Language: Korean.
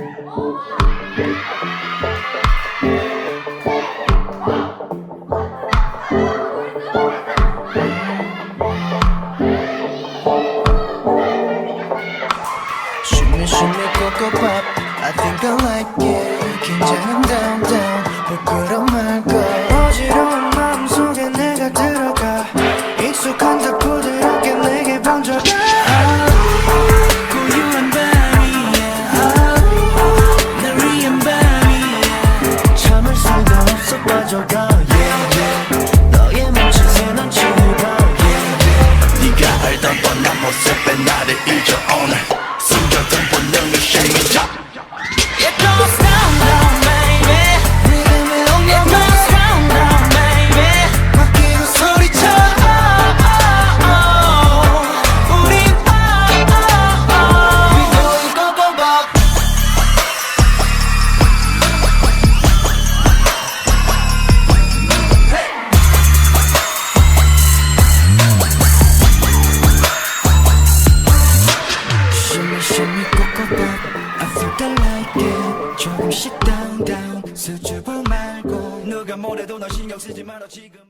I think I like it 긴장은 down down 부끄러운 말걸 sipping, that. I think I 조금씩 down down 수줍어 말고 누가 뭐래도 너 신경 쓰지 말아. 지금